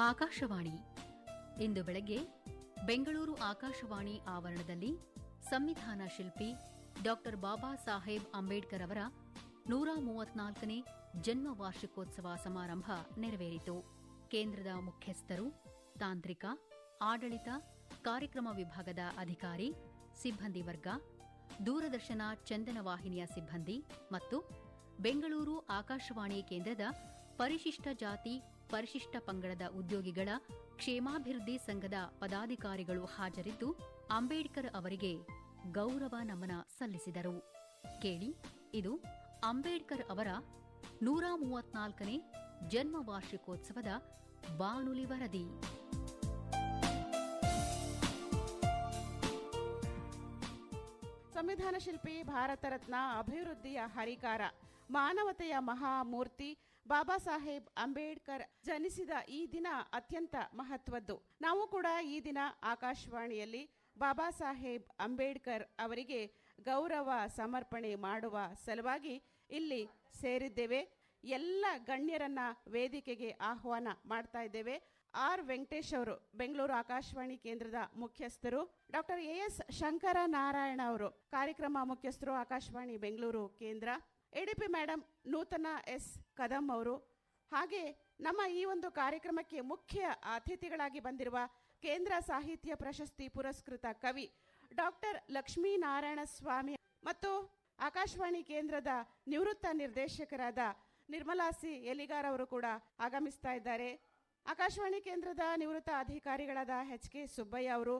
ಆಕಾಶವಾಣಿ. ಇಂದು ಬೆಳಗ್ಗೆ ಬೆಂಗಳೂರು ಆಕಾಶವಾಣಿ ಆವರಣದಲ್ಲಿ ಸಂವಿಧಾನ ಶಿಲ್ಪಿ ಡಾಕ್ಟರ್ ಬಾಬಾ ಸಾಹೇಬ್ ಅಂಬೇಡ್ಕರ್ ಅವರ ನೂರ ಮೂವತ್ನಾಲ್ಕನೇ ಜನ್ಮ ವಾರ್ಷಿಕೋತ್ಸವ ಸಮಾರಂಭ ನೆರವೇರಿತು. ಕೇಂದ್ರದ ಮುಖ್ಯಸ್ಥರು, ತಾಂತ್ರಿಕ, ಆಡಳಿತ, ಕಾರ್ಯಕ್ರಮ ವಿಭಾಗದ ಅಧಿಕಾರಿ, ಸಿಬ್ಬಂದಿ ವರ್ಗ, ದೂರದರ್ಶನ ಚಂದನ ವಾಹಿನಿಯ ಸಿಬ್ಬಂದಿ ಮತ್ತು ಬೆಂಗಳೂರು ಆಕಾಶವಾಣಿ ಕೇಂದ್ರದ ಪರಿಶಿಷ್ಟ ಜಾತಿ ಪರಿಶಿಷ್ಟ ಪಂಗಡದ ಉದ್ಯೋಗಿಗಳ ಕ್ಷೇಮಾಭಿವೃದ್ಧಿ ಸಂಘದ ಪದಾಧಿಕಾರಿಗಳು ಹಾಜರಿದ್ದು ಅಂಬೇಡ್ಕರ್ ಅವರಿಗೆ ಗೌರವ ನಮನ ಸಲ್ಲಿಸಿದರು. ಕೇಳಿ, ಇದು ಅಂಬೇಡ್ಕರ್ ಅವರ ನೂರ ಮೂವತ್ನಾಲ್ಕನೇ ಜನ್ಮ ವಾರ್ಷಿಕೋತ್ಸವದ ಬಾನುಲಿ ವರದಿ. ಸಂವಿಧಾನ ಶಿಲ್ಪಿ, ಭಾರತ ರತ್ನ, ಅಭಿವೃದ್ಧಿಯ ಹರಿಕಾರ, ಮಾನವತೆಯ ಮಹಾಮೂರ್ತಿ ಬಾಬಾ ಸಾಹೇಬ್ ಅಂಬೇಡ್ಕರ್ ಜನಿಸಿದ ಈ ದಿನ ಅತ್ಯಂತ ಮಹತ್ವದ್ದು. ನಾವು ಕೂಡ ಈ ದಿನ ಆಕಾಶವಾಣಿಯಲ್ಲಿ ಬಾಬಾ ಸಾಹೇಬ್ ಅಂಬೇಡ್ಕರ್ ಅವರಿಗೆ ಗೌರವ ಸಮರ್ಪಣೆ ಮಾಡುವ ಸಲುವಾಗಿ ಇಲ್ಲಿ ಸೇರಿದ್ದೇವೆ. ಎಲ್ಲ ಗಣ್ಯರನ್ನ ವೇದಿಕೆಗೆ ಆಹ್ವಾನ ಮಾಡ್ತಾ ಇದ್ದೇವೆ. ಆರ್ ವೆಂಕಟೇಶ್ ಅವರು, ಬೆಂಗಳೂರು ಆಕಾಶವಾಣಿ ಕೇಂದ್ರದ ಮುಖ್ಯಸ್ಥರು, doctor A S Shankara Narayana ಅವರು, ಕಾರ್ಯಕ್ರಮ ಮುಖ್ಯಸ್ಥರು, ಆಕಾಶವಾಣಿ ಬೆಂಗಳೂರು ಕೇಂದ್ರ. ADP madam Nutana S Kadam ಅವರು. ಹಾಗೆ ನಮ್ಮ ಈ ಒಂದು ಕಾರ್ಯಕ್ರಮಕ್ಕೆ ಮುಖ್ಯ ಅತಿಥಿಗಳಾಗಿ ಬಂದಿರುವ ಕೇಂದ್ರ ಸಾಹಿತ್ಯ ಪ್ರಶಸ್ತಿ ಪುರಸ್ಕೃತ ಕವಿ ಡಾಕ್ಟರ್ ಲಕ್ಷ್ಮೀನಾರಾಯಣ ಸ್ವಾಮಿ ಮತ್ತು ಆಕಾಶವಾಣಿ ಕೇಂದ್ರದ ನಿವೃತ್ತ ನಿರ್ದೇಶಕರಾದ ನಿರ್ಮಲಾ ಸಿ. ಎಲಿಗಾರ್ ಅವರು ಕೂಡ ಆಗಮಿಸ್ತಾ ಇದ್ದಾರೆ. ಆಕಾಶವಾಣಿ ಕೇಂದ್ರದ ನಿವೃತ್ತ ಅಧಿಕಾರಿಗಳಾದ ಎಚ್ ಕೆ ಸುಬ್ಬಯ್ಯ ಅವರು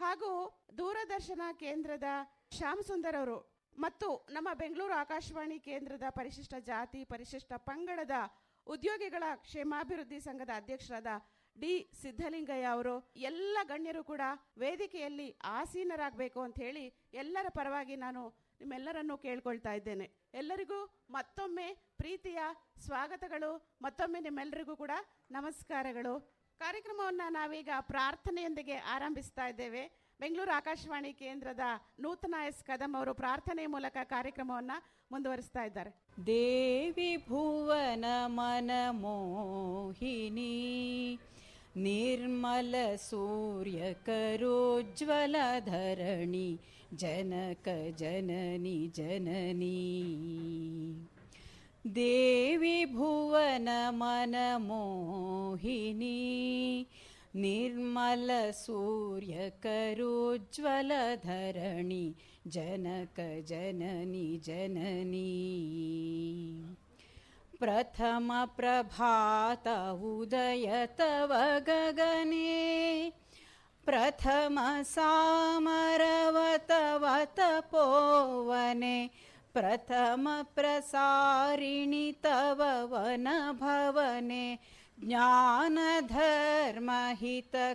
ಹಾಗೂ ದೂರದರ್ಶನ ಕೇಂದ್ರದ ಶ್ಯಾಮ್ ಸುಂದರ್ ಅವರು ಮತ್ತು ನಮ್ಮ ಬೆಂಗಳೂರು ಆಕಾಶವಾಣಿ ಕೇಂದ್ರದ ಪರಿಶಿಷ್ಟ ಜಾತಿ, ಪರಿಶಿಷ್ಟ ಪಂಗಡದ ಉದ್ಯೋಗಿಗಳ ಕ್ಷೇಮಾಭಿವೃದ್ಧಿ ಸಂಘದ ಅಧ್ಯಕ್ಷರಾದ ಡಿ ಸಿದ್ದಲಿಂಗಯ್ಯ ಅವರು, ಎಲ್ಲ ಗಣ್ಯರು ಕೂಡ ವೇದಿಕೆಯಲ್ಲಿ ಆಸೀನರಾಗಬೇಕು ಅಂತ ಹೇಳಿ ಎಲ್ಲರ ಪರವಾಗಿ ನಾನು ನಿಮ್ಮೆಲ್ಲರನ್ನೂ ಕೇಳ್ಕೊಳ್ತಾ ಇದ್ದೇನೆ. ಎಲ್ಲರಿಗೂ ಮತ್ತೊಮ್ಮೆ ಪ್ರೀತಿಯ ಸ್ವಾಗತಗಳು, ಮತ್ತೊಮ್ಮೆ ನಿಮ್ಮೆಲ್ಲರಿಗೂ ಕೂಡ ನಮಸ್ಕಾರಗಳು. ಕಾರ್ಯಕ್ರಮವನ್ನು ನಾವೀಗ ಪ್ರಾರ್ಥನೆಯೊಂದಿಗೆ ಆರಂಭಿಸ್ತಾ ಇದ್ದೇವೆ. ಬೆಂಗಳೂರು ಆಕಾಶವಾಣಿ ಕೇಂದ್ರದ ನೂತನ ಎಸ್ ಕದಂ ಅವರು ಪ್ರಾರ್ಥನೆ ಮೂಲಕ ಕಾರ್ಯಕ್ರಮವನ್ನು ಮುಂದುವರಿಸ್ತಾ ಇದ್ದಾರೆ. ದೇವಿ ಭುವನ ಮನ ಮೋಹಿನಿ, ನಿರ್ಮಲ ಸೂರ್ಯ ಕರೋಜ್ವಲ ಧರಣಿ, ಜನಕ ಜನನಿ ಜನನಿ. ದೇವಿ ಭುವನ ಮನ ಮೋಹಿನಿ निर्मलसूर्यकरोज्ज्वलधरणि जनकजननि जननी प्रथमप्रभात उदय तव गगने प्रथम तपोवने प्रथमप्रसारिणि तव वनभवने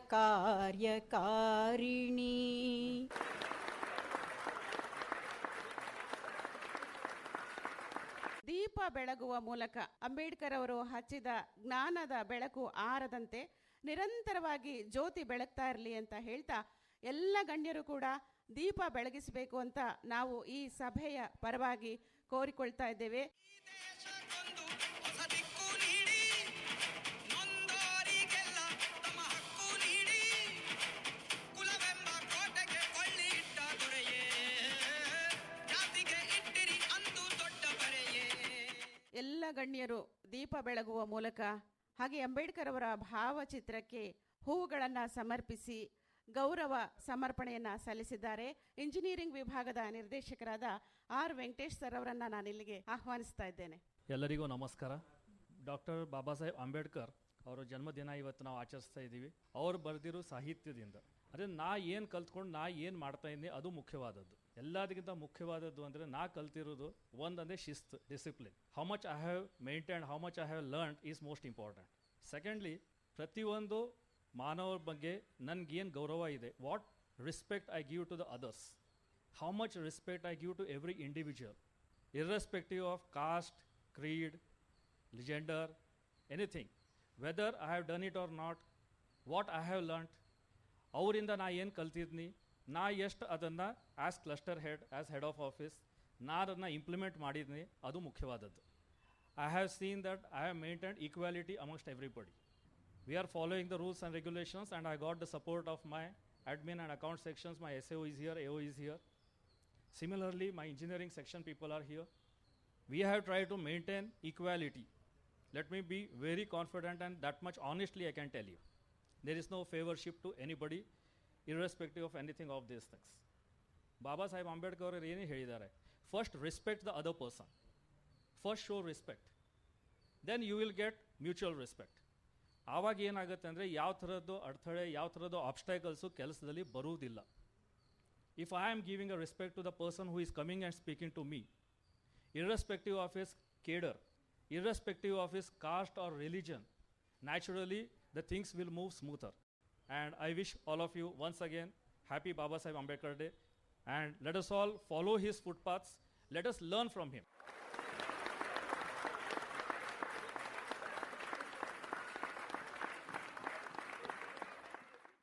ಕಾರ್ಯಕಾರಿಣಿ ದೀಪ ಬೆಳಗುವ ಮೂಲಕ ಅಂಬೇಡ್ಕರ್ ಅವರು ಹಚ್ಚಿದ ಜ್ಞಾನದ ಬೆಳಕು ಆರದಂತೆ ನಿರಂತರವಾಗಿ ಜ್ಯೋತಿ ಬೆಳಗ್ತಾ ಇರಲಿ ಅಂತ ಹೇಳ್ತಾ ಎಲ್ಲ ಗಣ್ಯರು ಕೂಡ ದೀಪ ಬೆಳಗಿಸಬೇಕು ಅಂತ ನಾವು ಈ ಸಭೆಯ ಪರವಾಗಿ ಕೋರಿಕೊಳ್ತಾ ಇದ್ದೇವೆ. ಎಲ್ಲ ಗಣ್ಯರು ದೀಪ ಬೆಳಗುವ ಮೂಲಕ ಹಾಗೆ ಅಂಬೇಡ್ಕರ್ ಅವರ ಭಾವಚಿತ್ರಕ್ಕೆ ಹೂವುಗಳನ್ನು ಸಮರ್ಪಿಸಿ ಗೌರವ ಸಮರ್ಪಣೆಯನ್ನು ಸಲ್ಲಿಸಿದ್ದಾರೆ. ಇಂಜಿನಿಯರಿಂಗ್ ವಿಭಾಗದ ನಿರ್ದೇಶಕರಾದ ಆರ್ ವೆಂಕಟೇಶ್ ಸರ್ ಅವರನ್ನ ನಾನು ಇಲ್ಲಿಗೆ ಆಹ್ವಾನಿಸ್ತಾ ಇದ್ದೇನೆ. ಎಲ್ಲರಿಗೂ ನಮಸ್ಕಾರ. ಡಾಕ್ಟರ್ ಬಾಬಾ ಸಾಹೇಬ್ ಅಂಬೇಡ್ಕರ್ ಅವರ ಜನ್ಮದಿನ ಇವತ್ತು ನಾವು ಆಚರಿಸ್ತಾ ಇದ್ದೀವಿ. ಅವರು ಬರೆದಿರೋ ಸಾಹಿತ್ಯದಿಂದ. ಅದೇ ನಾ ಏನು ಕಲ್ತ್ಕೊಂಡು ನಾ ಏನು ಮಾಡ್ತಾ ಇದ್ದೀನಿ ಅದು ಮುಖ್ಯವಾದದ್ದು. ಎಲ್ಲದಕ್ಕಿಂತ ಮುಖ್ಯವಾದದ್ದು ಅಂದರೆ ನಾ ಕಲ್ತಿರೋದು ಒಂದಂದರೆ ಶಿಸ್ತು discipline how much I have maintain how much I have learn is most important secondly ಪ್ರತಿಯೊಂದು ಮಾನವರ ಬಗ್ಗೆ ನನಗೇನು ಗೌರವ ಇದೆ what respect I give to the others how much respect I give to every individual irrespective of caste creed religion or anything whether I have done it or not what I have learnt, ಅವರಿಂದ ನಾ ಏನು ಕಲ್ತಿದ್ನಿ ನಾ ಎಷ್ಟು ಅದನ್ನು as cluster head as head of office ನಾ ಅದನ್ನು implement ಮಾಡಿದ್ನಿ ಅದು ಮುಖ್ಯವಾದದ್ದು I have seen that I have maintain equality amongst everybody We are following the rules and regulations, and I got the support of my admin and account sections. My SAO is here, AO is here. Similarly, my engineering section people are here. We have tried to maintain equality. Let me be very confident and that much honestly I can tell you. There is no favorship to anybody, irrespective of anything of these things. Baba Saheb Ambedkar ಅವರು ಏನೇ ಹೇಳಿದ್ದಾರೆ first respect the other person first show respect then you will get mutual respect ಆವಾಗ ಏನಾಗುತ್ತೆ ಅಂದರೆ ಯಾವ ಥರದ್ದು ಅಡೆತಡೆ ಯಾವ ಥರದ್ದು ಆಬ್ಸ್ಟೈಕಲ್ಸು ಕೆಲಸದಲ್ಲಿ ಬರುವುದಿಲ್ಲ. If I am giving a respect to the person who is coming and speaking to me irrespective of his cadre irrespective of his caste or religion naturally the things will move smoother. And I wish all of you once again happy Baba Sahib Ambedkar Day. And let us all follow his footpaths. Let us learn from him.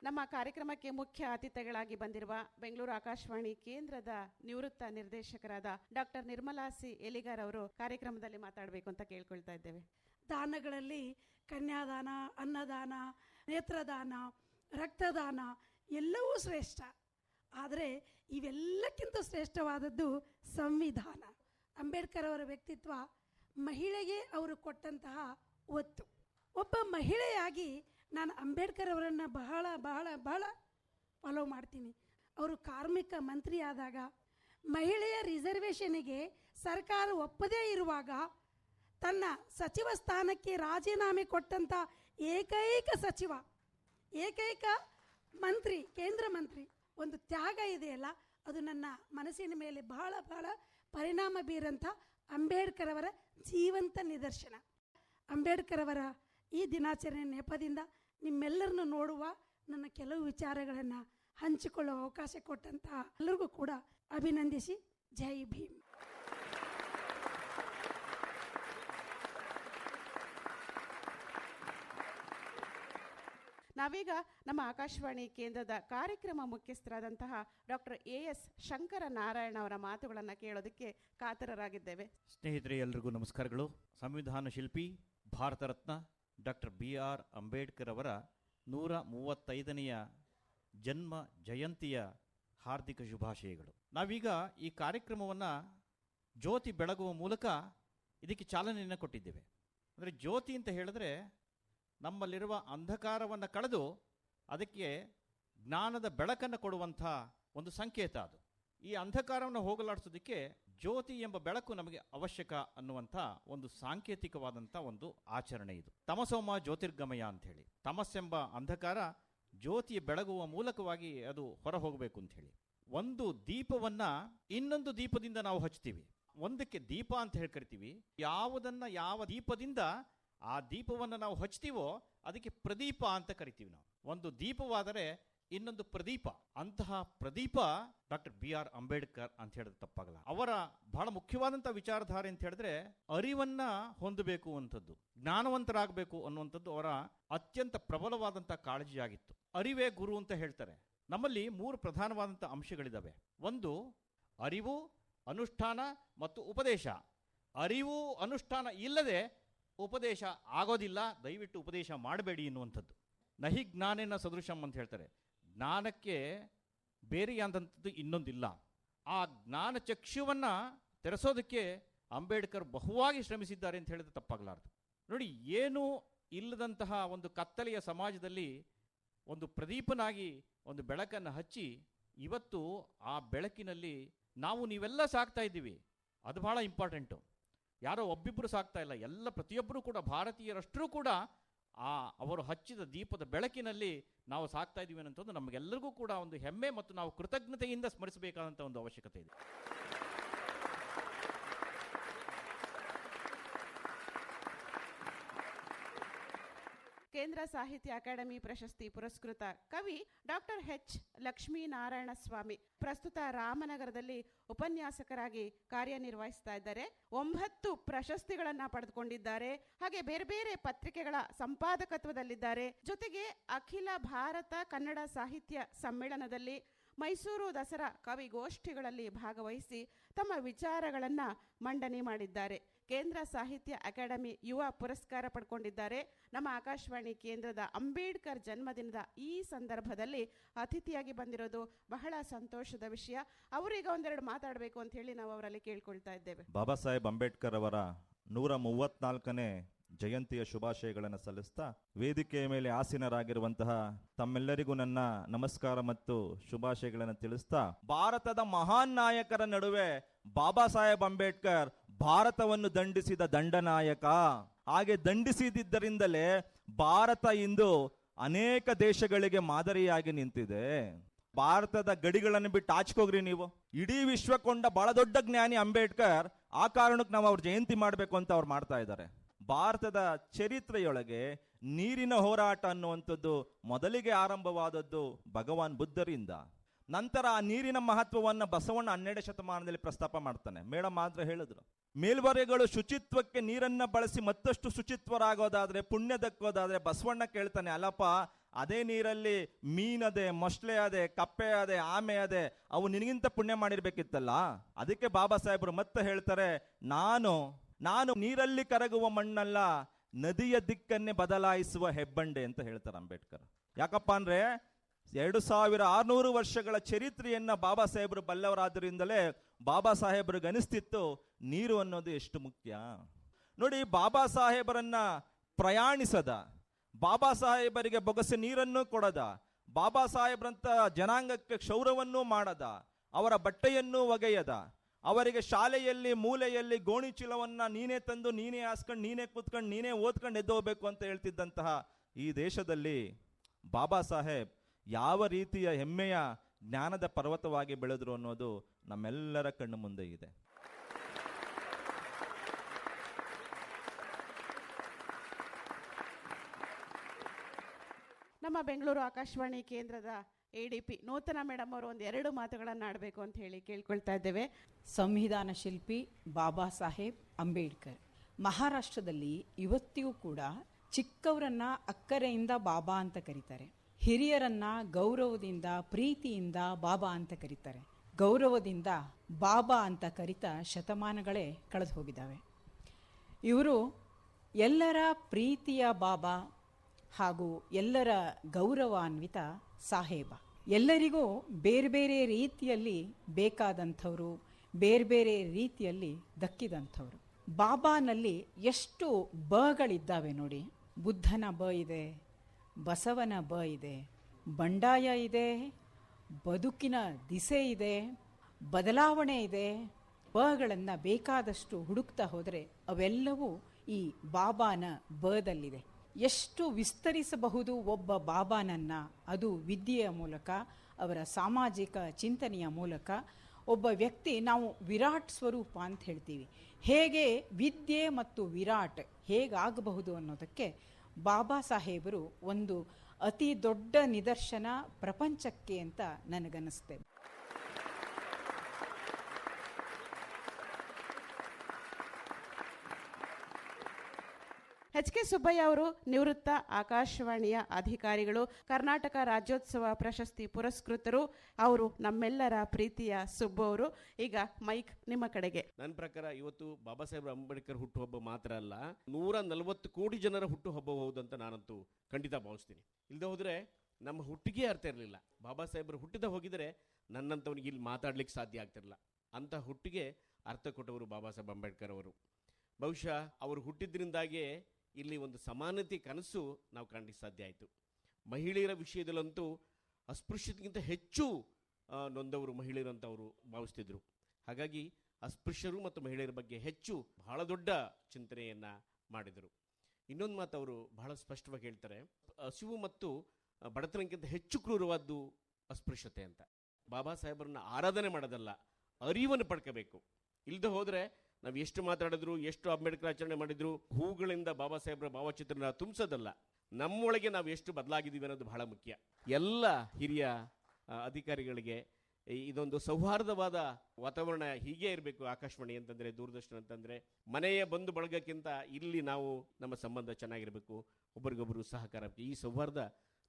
ನಮ್ಮ ಕಾರ್ಯಕ್ರಮಕ್ಕೆ ಮುಖ್ಯ ಅತಿಥಿಗಳಾಗಿ ಬಂದಿರುವ ಬೆಂಗಳೂರು ಆಕಾಶವಾಣಿ ಕೇಂದ್ರದ ನಿವೃತ್ತ ನಿರ್ದೇಶಕರಾದ doctor Nirmala C Eligar ಅವರು ಕಾರ್ಯಕ್ರಮದಲ್ಲಿ ಮಾತಾಡಬೇಕು ಅಂತ ಕೇಳ್ಕೊಳ್ತಾ ಇದ್ದೇವೆ ದಾನಗಳಲ್ಲಿ ಕನ್ಯಾದಾನ, ಅನ್ನದಾನ, ನೇತ್ರದಾನ, ರಕ್ತದಾನ ಎಲ್ಲವೂ ಶ್ರೇಷ್ಠ. ಆದರೆ ಇವೆಲ್ಲಕ್ಕಿಂತ ಶ್ರೇಷ್ಠವಾದದ್ದು ಸಂವಿಧಾನ. ಅಂಬೇಡ್ಕರ್ ಅವರ ವ್ಯಕ್ತಿತ್ವ ಮಹಿಳೆಗೆ ಅವರು ಕೊಟ್ಟಂತಹ ಒತ್ತು. ಒಬ್ಬ ಮಹಿಳೆಯಾಗಿ ನಾನು ಅಂಬೇಡ್ಕರ್ ಅವರನ್ನು ಬಹಳ ಬಹಳ ಬಹಳ ಫಾಲೋ ಮಾಡ್ತೀನಿ. ಅವರು ಕಾರ್ಮಿಕ ಮಂತ್ರಿಯಾದಾಗ ಮಹಿಳೆಯ ರಿಸರ್ವೇಷನಿಗೆ ಸರ್ಕಾರ ಒಪ್ಪದೇ ಇರುವಾಗ ತನ್ನ ಸಚಿವ ಸ್ಥಾನಕ್ಕೆ ರಾಜೀನಾಮೆ ಕೊಟ್ಟಂಥ ಏಕೈಕ ಸಚಿವ, ಏಕೈಕ ಮಂತ್ರಿ, ಕೇಂದ್ರ ಮಂತ್ರಿ, ಒಂದು ತ್ಯಾಗ ಇದೆಯಲ್ಲ, ಅದು ನನ್ನ ಮನಸ್ಸಿನ ಮೇಲೆ ಬಹಳ ಬಹಳ ಪರಿಣಾಮ ಬೀರಂಥ ಅಂಬೇಡ್ಕರ್ ಅವರ ಜೀವಂತ ನಿದರ್ಶನ. ಅಂಬೇಡ್ಕರ್ ಅವರ ಈ ದಿನಾಚರಣೆ ನೆಪದಿಂದ ನಿಮ್ಮೆಲ್ಲರನ್ನು ನೋಡುವ ನನ್ನ ಕೆಲವು ವಿಚಾರಗಳನ್ನು ಹಂಚಿಕೊಳ್ಳುವ ಅವಕಾಶ ಕೊಟ್ಟಂತಹ ಎಲ್ಲರಿಗೂ ಕೂಡ ಅಭಿನಂದಿಸಿ. ಜೈ ಭೀಮ್. ನಾವೀಗ ನಮ್ಮ ಆಕಾಶವಾಣಿ ಕೇಂದ್ರದ ಕಾರ್ಯಕ್ರಮ ಮುಖ್ಯಸ್ಥರಾದಂತಹ doctor A S Shankara Narayana ಅವರ ಮಾತುಗಳನ್ನು ಕೇಳೋದಕ್ಕೆ ಕಾತರರಾಗಿದ್ದೇವೆ. ಸ್ನೇಹಿತರೆ, ಎಲ್ರಿಗೂ ನಮಸ್ಕಾರಗಳು. ಸಂವಿಧಾನ ಶಿಲ್ಪಿ, Bharat Ratna doctor B R Ambedkar ಅವರ ನೂರ ಮೂವತ್ತೈದನೆಯ ಜನ್ಮ ಜಯಂತಿಯ ಹಾರ್ದಿಕ ಶುಭಾಶಯಗಳು. ನಾವೀಗ ಈ ಕಾರ್ಯಕ್ರಮವನ್ನು ಜ್ಯೋತಿ ಬೆಳಗುವ ಮೂಲಕ ಇದಕ್ಕೆ ಚಾಲನೆಯನ್ನು ಕೊಟ್ಟಿದ್ದೇವೆ. ಅಂದರೆ ಜ್ಯೋತಿ ಅಂತ ಹೇಳಿದ್ರೆ ನಮ್ಮಲ್ಲಿರುವ ಅಂಧಕಾರವನ್ನು ಕಳೆದು ಅದಕ್ಕೆ ಜ್ಞಾನದ ಬೆಳಕನ್ನು ಕೊಡುವಂಥ ಒಂದು ಸಂಕೇತ ಅದು. ಈ ಅಂಧಕಾರವನ್ನು ಹೋಗಲಾಡಿಸೋದಕ್ಕೆ ಜ್ಯೋತಿ ಎಂಬ ಬೆಳಕು ನಮಗೆ ಅವಶ್ಯಕ ಅನ್ನುವಂಥ ಒಂದು ಸಾಂಕೇತಿಕವಾದಂಥ ಒಂದು ಆಚರಣೆ ಇದು. ತಮಸೋಮ ಜ್ಯೋತಿರ್ಗಮಯ ಅಂಥೇಳಿ. ತಮಸ್ಸೆಂಬ ಅಂಧಕಾರ ಜ್ಯೋತಿಯ ಬೆಳಗುವ ಮೂಲಕವಾಗಿ ಅದು ಹೊರ ಹೋಗಬೇಕು ಅಂಥೇಳಿ. ಒಂದು ದೀಪವನ್ನ ಇನ್ನೊಂದು ದೀಪದಿಂದ ನಾವು ಹಚ್ತೀವಿ ಒಂದಕ್ಕೆ ದೀಪ ಅಂತ ಹೇಳಿ ಕರಿತೀವಿ. ಯಾವುದನ್ನ ಯಾವ ದೀಪದಿಂದ ಆ ದೀಪವನ್ನು ನಾವು ಹಚ್ತೀವೋ ಅದಕ್ಕೆ ಪ್ರದೀಪ ಅಂತ ಕರಿತೀವಿ ನಾವು. ಒಂದು ದೀಪವಾದರೆ ಇನ್ನೊಂದು ಪ್ರದೀಪ. ಅಂತಹ ಪ್ರದೀಪ ಡಾಕ್ಟರ್ ಬಿ ಆರ್ ಅಂಬೇಡ್ಕರ್ ಅಂತ ಹೇಳಿದ್ರೆ ತಪ್ಪಾಗಲ್ಲ. ಅವರ ಬಹಳ ಮುಖ್ಯವಾದಂತಹ ವಿಚಾರಧಾರೆ ಅಂತ ಹೇಳಿದ್ರೆ ಅರಿವನ್ನ ಹೊಂದಬೇಕು ಅಂತದ್ದು ಜ್ಞಾನವಂತರಾಗಬೇಕು ಅನ್ನುವಂಥದ್ದು ಅವರ ಅತ್ಯಂತ ಪ್ರಬಲವಾದಂಥ ಕಾಳಜಿಯಾಗಿತ್ತು. ಅರಿವೇ ಗುರು ಅಂತ ಹೇಳ್ತಾರೆ. ನಮ್ಮಲ್ಲಿ ಮೂರು ಪ್ರಧಾನವಾದಂಥ ಅಂಶಗಳಿದಾವೆ. ಒಂದು, ಅರಿವು, ಅನುಷ್ಠಾನ ಮತ್ತು ಉಪದೇಶ. ಅರಿವು, ಅನುಷ್ಠಾನ ಇಲ್ಲದೆ ಉಪದೇಶ ಆಗೋದಿಲ್ಲ, ದಯವಿಟ್ಟು ಉಪದೇಶ ಮಾಡಬೇಡಿ ಎನ್ನುವಂಥದ್ದು. ನಹಿ ಜ್ಞಾನೇನ ಸದೃಶಂ ಅಂತ ಹೇಳ್ತಾರೆ. ಜ್ಞಾನಕ್ಕೆ ಬೇರೆಯಾದಂಥದ್ದು ಇನ್ನೊಂದಿಲ್ಲ. ಆ ಜ್ಞಾನ ಚಕ್ಷುವನ್ನು ತೆರೆಸೋದಕ್ಕೆ ಅಂಬೇಡ್ಕರ್ ಬಹುವಾಗಿ ಶ್ರಮಿಸಿದ್ದಾರೆ ಅಂತ ಹೇಳಿದ್ರೆ ತಪ್ಪಾಗಲಾರದು. ನೋಡಿ, ಏನೂ ಇಲ್ಲದಂತಹ ಒಂದು ಕತ್ತಲೆಯ ಸಮಾಜದಲ್ಲಿ ಒಂದು ಪ್ರದೀಪನಾಗಿ ಒಂದು ಬೆಳಕನ್ನು ಹಚ್ಚಿ ಇವತ್ತು ಆ ಬೆಳಕಿನಲ್ಲಿ ನಾವು ನೀವೆಲ್ಲ ಸಾಕ್ತಾ ಇದ್ದೀವಿ. ಅದು ಬಹಳ ಇಂಪಾರ್ಟೆಂಟು. ಯಾರೋ ಒಬ್ಬಿಬ್ಬರು ಸಾಕ್ತಾ ಇಲ್ಲ, ಎಲ್ಲ ಪ್ರತಿಯೊಬ್ಬರು ಕೂಡ, ಭಾರತೀಯರಷ್ಟರೂ ಕೂಡ ಆ ಅವರು ಹಚ್ಚಿದ ದೀಪದ ಬೆಳಕಿನಲ್ಲಿ ನಾವು ಸಾಕ್ತಾ ಇದ್ದೀವಿ ಅನ್ನೋದು ನಮಗೆಲ್ಲರಿಗೂ ಕೂಡ ಒಂದು ಹೆಮ್ಮೆ ಮತ್ತು ನಾವು ಕೃತಜ್ಞತೆಯಿಂದ ಸ್ಮರಿಸಬೇಕಾದಂಥ ಒಂದು ಅವಶ್ಯಕತೆ ಇದೆ. ಕೇಂದ್ರ ಸಾಹಿತ್ಯ ಅಕಾಡೆಮಿ ಪ್ರಶಸ್ತಿ ಪುರಸ್ಕೃತ ಕವಿ ಡಾಕ್ಟರ್ ಎಚ್ ಲಕ್ಷ್ಮೀನಾರಾಯಣ ಸ್ವಾಮಿ ಪ್ರಸ್ತುತ ರಾಮನಗರದಲ್ಲಿ ಉಪನ್ಯಾಸಕರಾಗಿ ಕಾರ್ಯನಿರ್ವಹಿಸ್ತಾ ಇದ್ದಾರೆ. ಒಂಬತ್ತು ಪ್ರಶಸ್ತಿಗಳನ್ನು ಪಡೆದುಕೊಂಡಿದ್ದಾರೆ. ಹಾಗೆ ಬೇರೆ ಬೇರೆ ಪತ್ರಿಕೆಗಳ ಸಂಪಾದಕತ್ವದಲ್ಲಿದ್ದಾರೆ. ಜೊತೆಗೆ ಅಖಿಲ ಭಾರತ ಕನ್ನಡ ಸಾಹಿತ್ಯ ಸಮ್ಮೇಳನದಲ್ಲಿ ಮೈಸೂರು ದಸರಾ ಕವಿಗೋಷ್ಠಿಗಳಲ್ಲಿ ಭಾಗವಹಿಸಿ ತಮ್ಮ ವಿಚಾರಗಳನ್ನು ಮಂಡನೆ ಮಾಡಿದ್ದಾರೆ. ಕೇಂದ್ರ ಸಾಹಿತ್ಯ ಅಕಾಡೆಮಿ ಯುವ ಪುರಸ್ಕಾರ ಪಡ್ಕೊಂಡಿದ್ದಾರೆ. ನಮ್ಮ ಆಕಾಶವಾಣಿ ಕೇಂದ್ರದ ಅಂಬೇಡ್ಕರ್ ಜನ್ಮದಿನದ ಈ ಸಂದರ್ಭದಲ್ಲಿ ಅತಿಥಿಯಾಗಿ ಬಂದಿರೋದು ಬಹಳ ಸಂತೋಷದ ವಿಷಯ. ಅವರೀಗ ಒಂದೆರಡು ಮಾತಾಡಬೇಕು ಅಂತ ಹೇಳಿ ನಾವು ಅವರಲ್ಲಿ ಕೇಳ್ಕೊಳ್ತಾ ಇದ್ದೇವೆ. ಬಾಬಾ ಸಾಹೇಬ್ ಅಂಬೇಡ್ಕರ್ ಅವರ ನೂರ ಮೂವತ್ನಾಲ್ಕನೇ ಜಯಂತಿಯ ಶುಭಾಶಯಗಳನ್ನು ಸಲ್ಲಿಸ್ತಾ ವೇದಿಕೆಯ ಮೇಲೆ ಆಸೀನರಾಗಿರುವಂತಹ ತಮ್ಮೆಲ್ಲರಿಗೂ ನನ್ನ ನಮಸ್ಕಾರ ಮತ್ತು ಶುಭಾಶಯಗಳನ್ನು ತಿಳಿಸ್ತಾ, ಭಾರತದ ಮಹಾನ್ ನಾಯಕರ ನಡುವೆ ಬಾಬಾ ಸಾಹೇಬ್ ಅಂಬೇಡ್ಕರ್ ಭಾರತವನ್ನು ದಂಡಿಸಿದ ದಂಡನಾಯಕ. ಹಾಗೆ ದಂಡಿಸಿದ್ದರಿಂದಲೇ ಭಾರತ ಇಂದು ಅನೇಕ ದೇಶಗಳಿಗೆ ಮಾದರಿಯಾಗಿ ನಿಂತಿದೆ. ಭಾರತದ ಗಡಿಗಳನ್ನು ಬಿಟ್ಟು ಆಚ್ಕೋಗ್ರಿ ನೀವು. ಇಡೀ ವಿಶ್ವಕೊಂಡ ಬಹಳ ದೊಡ್ಡ ಜ್ಞಾನಿ ಅಂಬೇಡ್ಕರ್ ಆ ಕಾರಣಕ್ಕೆ ನಾವು ಅವ್ರ ಜಯಂತಿ ಮಾಡಬೇಕು ಅಂತ ಅವ್ರು ಮಾಡ್ತಾ ಇದ್ದಾರೆ. ಭಾರತದ ಚರಿತ್ರೆಯೊಳಗೆ ನೀರಿನ ಹೋರಾಟ ಅನ್ನುವಂಥದ್ದು ಮೊದಲಿಗೆ ಆರಂಭವಾದದ್ದು ಭಗವಾನ್ ಬುದ್ಧರಿಂದ. ನಂತರ ಆ ನೀರಿನ ಮಹತ್ವವನ್ನು ಬಸವಣ್ಣ ಹನ್ನೆರಡು ಶತಮಾನದಲ್ಲಿ ಪ್ರಸ್ತಾಪ ಮಾಡ್ತಾನೆ. ಮೇಡಮ್ ಮಾತ್ರ ಹೇಳಿದ್ರು ಮೇಲ್ವರೆಗಳು ಶುಚಿತ್ವಕ್ಕೆ ನೀರನ್ನ ಬಳಸಿ ಮತ್ತಷ್ಟು ಶುಚಿತ್ವರಾಗೋದಾದ್ರೆ, ಪುಣ್ಯ ದಕ್ಕೋದಾದ್ರೆ ಬಸವಣ್ಣ ಕೇಳ್ತಾನೆ, ಅಲ್ಲಪ್ಪ, ಅದೇ ನೀರಲ್ಲಿ ಮೀನದೆ ಮೊಸಳೆ ಅದೆ ಕಪ್ಪೆ ಅದೆ ಆಮೆ ಅದೆ ಅವು ನಿನಗಿಂತ ಪುಣ್ಯ ಮಾಡಿರ್ಬೇಕಿತ್ತಲ್ಲ? ಅದಕ್ಕೆ ಬಾಬಾ ಸಾಹೇಬರು ಮತ್ತೆ ಹೇಳ್ತಾರೆ, ನಾನು ನಾನು ನೀರಲ್ಲಿ ಕರಗುವ ಮಣ್ಣಲ್ಲ, ನದಿಯ ದಿಕ್ಕನ್ನೇ ಬದಲಾಯಿಸುವ ಹೆಬ್ಬಂಡೆ ಅಂತ ಹೇಳ್ತಾರೆ ಅಂಬೇಡ್ಕರ್. ಯಾಕಪ್ಪ ಅಂದ್ರೆ ಎರಡು ಸಾವಿರ ಆರ್ನೂರು ವರ್ಷಗಳ ಚರಿತ್ರೆಯನ್ನ ಬಾಬಾ ಸಾಹೇಬರು ಬಲ್ಲವರಾದ್ದರಿಂದಲೇ ಬಾಬಾ ಸಾಹೇಬರಿಗೆ ಅನಿಸ್ತಿತ್ತು, ನೀರು ಅನ್ನೋದು ಎಷ್ಟು ಮುಖ್ಯ? ನೋಡಿ, ಬಾಬಾ ಸಾಹೇಬರನ್ನ ಪ್ರಯಾಣಿಸದ, ಬಾಬಾ ಸಾಹೇಬರಿಗೆ ಬೊಗಸೆ ನೀರನ್ನು ಕೊಡದ, ಬಾಬಾ ಸಾಹೇಬ್ರಂತ ಜನಾಂಗಕ್ಕೆ ಕ್ಷೌರವನ್ನೂ ಮಾಡದ, ಅವರ ಬಟ್ಟೆಯನ್ನು ಒಗೆಯದ, ಅವರಿಗೆ ಶಾಲೆಯಲ್ಲಿ, ಮೂಲೆಯಲ್ಲಿ ಗೋಣಿ ಚೀಲವನ್ನ ನೀನೇ ತಂದು, ನೀನೇ ಹಾಸ್ಕೊಂಡು, ನೀನೇ ಕೂತ್ಕೊಂಡು, ನೀನೇ ಓದ್ಕೊಂಡು ಎದ್ದು ಹೋಗ್ಬೇಕು ಅಂತ ಹೇಳ್ತಿದ್ದಂತಹ ಈ ದೇಶದಲ್ಲಿ ಬಾಬಾ ಸಾಹೇಬ್ ಯಾವ ರೀತಿಯ ಹೆಮ್ಮೆಯ ಜ್ಞಾನದ ಪರ್ವತವಾಗಿ ಬೆಳೆದ್ರು ಅನ್ನೋದು ನಮ್ಮೆಲ್ಲರ ಕಣ್ಣು ಮುಂದೆ ಇದೆ. ನಮ್ಮ ಬೆಂಗಳೂರು ಆಕಾಶವಾಣಿ ಕೇಂದ್ರದ A D P Nutana madam ಅವರು ಒಂದು ಎರಡು ಮಾತುಗಳನ್ನು ಆಡಬೇಕು ಅಂತ ಹೇಳಿ ಕೇಳ್ಕೊಳ್ತಾ ಇದ್ದೇವೆ. ಸಂವಿಧಾನ ಶಿಲ್ಪಿ ಬಾಬಾ ಸಾಹೇಬ್ ಅಂಬೇಡ್ಕರ್. ಮಹಾರಾಷ್ಟ್ರದಲ್ಲಿ ಇವತ್ತಿಗೂ ಕೂಡ ಚಿಕ್ಕವರನ್ನ ಅಕ್ಕರೆಯಿಂದ ಬಾಬಾ ಅಂತ ಕರೀತಾರೆ. ಹಿರಿಯರನ್ನ ಗೌರವದಿಂದ, ಪ್ರೀತಿಯಿಂದ ಬಾಬಾ ಅಂತ ಕರೀತಾರೆ. ಗೌರವದಿಂದ ಬಾಬಾ ಅಂತ ಕರಿತ ಶತಮಾನಗಳೇ ಕಳೆದು ಹೋಗಿದ್ದಾವೆ. ಇವರು ಎಲ್ಲರ ಪ್ರೀತಿಯ ಬಾಬಾ ಹಾಗೂ ಎಲ್ಲರ ಗೌರವಾನ್ವಿತ ಸಾಹೇಬ. ಎಲ್ಲರಿಗೂ ಬೇರೆ ಬೇರೆ ರೀತಿಯಲ್ಲಿ ಬೇಕಾದಂಥವರು, ಬೇರೆ ಬೇರೆ ರೀತಿಯಲ್ಲಿ ದಕ್ಕಿದಂಥವರು. ಬಾಬಾನಲ್ಲಿ ಎಷ್ಟು ಬಗಳಿದ್ದಾವೆ ನೋಡಿ. ಬುದ್ಧನ ಬ ಇದೆ ಬಸವನ ಬ ಇದೆ, ಬಂಡಾಯ ಇದೆ, ಬದುಕಿನ ದಿಸೆ ಇದೆ, ಬದಲಾವಣೆ ಇದೆ, ಬಗಳನ್ನು ಬೇಕಾದಷ್ಟು ಹುಡುಕ್ತಾ ಹೋದರೆ ಅವೆಲ್ಲವೂ ಈ ಬಾಬಾನ ಬದಲ್ಲಿದೆ. ಎಷ್ಟು ವಿಸ್ತರಿಸಬಹುದು ಒಬ್ಬ ಬಾಬಾನನ್ನ ಅದು ವಿದ್ಯೆಯ ಮೂಲಕ, ಅವರ ಸಾಮಾಜಿಕ ಚಿಂತನೆಯ ಮೂಲಕ, ಒಬ್ಬ ವ್ಯಕ್ತಿ ನಾವು ವಿರಾಟ್ ಸ್ವರೂಪ ಅಂತ ಹೇಳ್ತೀವಿ. ಹೇಗೆ ವಿದ್ಯೆ ಮತ್ತು ವಿರಾಟ್ ಹೇಗಾಗಬಹುದು ಅನ್ನೋದಕ್ಕೆ ಬಾಬಾ ಸಾಹೇಬರು ಒಂದು ಅತಿ ದೊಡ್ಡ ನಿದರ್ಶನ ಪ್ರಪಂಚಕ್ಕೆ ಅಂತ ನನಗನ್ನಿಸ್ತೆ. ಎಚ್ ಕೆ ಸುಬ್ಬಯ್ಯ ಅವರು ನಿವೃತ್ತ ಆಕಾಶವಾಣಿಯ ಅಧಿಕಾರಿಗಳು, ಕರ್ನಾಟಕ ರಾಜ್ಯೋತ್ಸವ ಪ್ರಶಸ್ತಿ ಪುರಸ್ಕೃತರು, ಅವರು ನಮ್ಮೆಲ್ಲರ ಪ್ರೀತಿಯ ಸುಬ್ಬು ಅವರು. ಈಗ ಮೈಕ್ ನಿಮ್ಮ ಕಡೆಗೆ. ನನ್ನ ಪ್ರಕಾರ ಇವತ್ತು ಬಾಬಾ ಸಾಹೇಬ್ ಅಂಬೇಡ್ಕರ್ ಹುಟ್ಟುಹಬ್ಬ ಮಾತ್ರ ಅಲ್ಲ, ನೂರ ನಲವತ್ತು ಕೋಟಿ ಜನರ ಹುಟ್ಟುಹಬ್ಬ ಹೌದು ಅಂತ ನಾನಂತೂ ಖಂಡಿತ ಭಾವಿಸ್ತೀನಿ. ಇಲ್ಲದೆ ಹೋದ್ರೆ ನಮ್ಮ ಹುಟ್ಟಿಗೆ ಅರ್ಥ ಇರಲಿಲ್ಲ. ಬಾಬಾ ಸಾಹೇಬರು ಹುಟ್ಟಿದ ಹೋಗಿದರೆ ನನ್ನಂಥವನಿಗೆ ಇಲ್ಲಿ ಮಾತಾಡ್ಲಿಕ್ಕೆ ಸಾಧ್ಯ ಆಗ್ತಿರಲಿಲ್ಲ. ಅಂತ ಹುಟ್ಟಿಗೆ ಅರ್ಥ ಕೊಟ್ಟವರು ಬಾಬಾ ಸಾಹೇಬ್ ಅಂಬೇಡ್ಕರ್ ಅವರು. ಬಹುಶಃ ಅವರು ಹುಟ್ಟಿದ್ರಿಂದಾಗೇ ಇಲ್ಲಿ ಒಂದು ಸಮಾನತೆ ಕನಸು ನಾವು ಕಾಣಲಿಕ್ಕೆ ಸಾಧ್ಯ ಆಯಿತು. ಮಹಿಳೆಯರ ವಿಷಯದಲ್ಲಂತೂ ಅಸ್ಪೃಶ್ಯತೆಗಿಂತ ಹೆಚ್ಚು ನೊಂದವರು ಮಹಿಳೆಯರು ಅಂತ ಅವರು ಭಾವಿಸ್ತಿದ್ರು. ಹಾಗಾಗಿ ಅಸ್ಪೃಶ್ಯರು ಮತ್ತು ಮಹಿಳೆಯರ ಬಗ್ಗೆ ಹೆಚ್ಚು, ಬಹಳ ದೊಡ್ಡ ಚಿಂತನೆಯನ್ನ ಮಾಡಿದರು. ಇನ್ನೊಂದು ಮಾತು ಅವರು ಬಹಳ ಸ್ಪಷ್ಟವಾಗಿ ಹೇಳ್ತಾರೆ. ಹಸಿವು ಮತ್ತು ಬಡತನಕ್ಕಿಂತ ಹೆಚ್ಚು ಕ್ರೂರವಾದ್ದು ಅಸ್ಪೃಶ್ಯತೆ ಅಂತ. ಬಾಬಾ ಸಾಹೇಬರನ್ನ ಆರಾಧನೆ ಮಾಡೋದಲ್ಲ, ಅರಿವನ್ನು ಪಡ್ಕೋಬೇಕು. ಇಲ್ಲದೆ ಹೋದರೆ ನಾವು ಎಷ್ಟು ಮಾತಾಡಿದ್ರು, ಎಷ್ಟು ಅಂಬೇಡ್ಕರ್ ಆಚರಣೆ ಮಾಡಿದ್ರು, ಹೂಗಳಿಂದ ಬಾಬಾ ಸಾಹೇಬ್ರ ಭಾವಚಿತ್ರನ ತುಂಬಿಸೋದಲ್ಲ, ನಮ್ಮೊಳಗೆ ನಾವು ಎಷ್ಟು ಬದಲಾಗಿದ್ದೀವಿ ಅನ್ನೋದು ಬಹಳ ಮುಖ್ಯ. ಎಲ್ಲ ಹಿರಿಯ ಅಧಿಕಾರಿಗಳಿಗೆ ಇದೊಂದು ಸೌಹಾರ್ದವಾದ ವಾತಾವರಣ ಹೀಗೆ ಇರಬೇಕು ಆಕಾಶವಾಣಿ ಅಂತಂದ್ರೆ, ದೂರದರ್ಶನ ಅಂತಂದ್ರೆ, ಮನೆಯ ಬಂದು ಬಳಗಕ್ಕಿಂತ ಇಲ್ಲಿ ನಾವು ನಮ್ಮ ಸಂಬಂಧ ಚೆನ್ನಾಗಿರಬೇಕು ಒಬ್ಬರಿಗೊಬ್ಬರು ಸಹಕಾರ ಈ ಸೌಹಾರ್ದ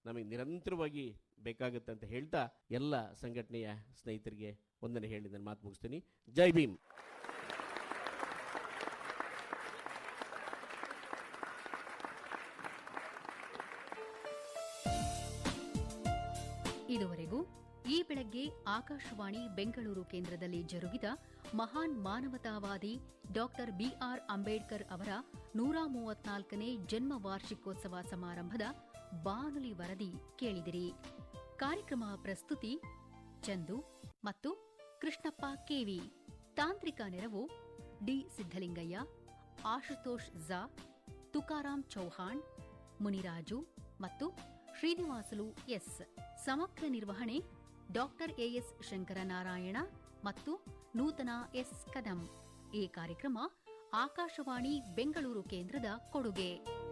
ನಮಗೆ ನಿರಂತರವಾಗಿ ಬೇಕಾಗುತ್ತೆ ಅಂತ ಹೇಳ್ತಾ ಎಲ್ಲ ಸಂಘಟನೆಯ ಸ್ನೇಹಿತರಿಗೆ ಒಂದನೇ ಹೇಳಿ ನಾನು ಮಾತು ಮುಗಿಸ್ತೀನಿ. ಜೈ ಭೀಮ್. ಈ ಬೆಳಗ್ಗೆ ಆಕಾಶವಾಣಿ ಬೆಂಗಳೂರು ಕೇಂದ್ರದಲ್ಲಿ ಜರುಗಿದ ಮಹಾನ್ ಮಾನವತಾವಾದಿ ಡಾಕ್ಟರ್ ಬಿಆರ್ ಅಂಬೇಡ್ಕರ್ ಅವರ ನೂರ ಮೂವತ್ನಾಲ್ಕನೇ ಜನ್ಮ ವಾರ್ಷಿಕೋತ್ಸವ ಸಮಾರಂಭದ ಬಾನುಲಿ ವರದಿ ಕೇಳಿದಿರಿ. ಕಾರ್ಯಕ್ರಮ ಪ್ರಸ್ತುತಿ ಚಂದು ಮತ್ತು ಕೃಷ್ಣಪ್ಪ ಕೆವಿ. ತಾಂತ್ರಿಕ ನೆರವು ಡಿ ಸಿದ್ದಲಿಂಗಯ್ಯ ಆಶುತೋಷ್ ಝಾ, ತುಕಾರಾಂ ಚೌಹಾಣ್, ಮುನಿರಾಜು ಮತ್ತು ಶ್ರೀನಿವಾಸಲು ಎಸ್. ಸಮಗ್ರ ನಿರ್ವಹಣೆ ಡಾಕ್ಟರ್ ಎಎಸ್ ಶಂಕರನಾರಾಯಣ ಮತ್ತು ನೂತನ ಎಸ್ ಕದಂ. ಈ ಕಾರ್ಯಕ್ರಮ ಆಕಾಶವಾಣಿ ಬೆಂಗಳೂರು ಕೇಂದ್ರದ ಕೊಡುಗೆ.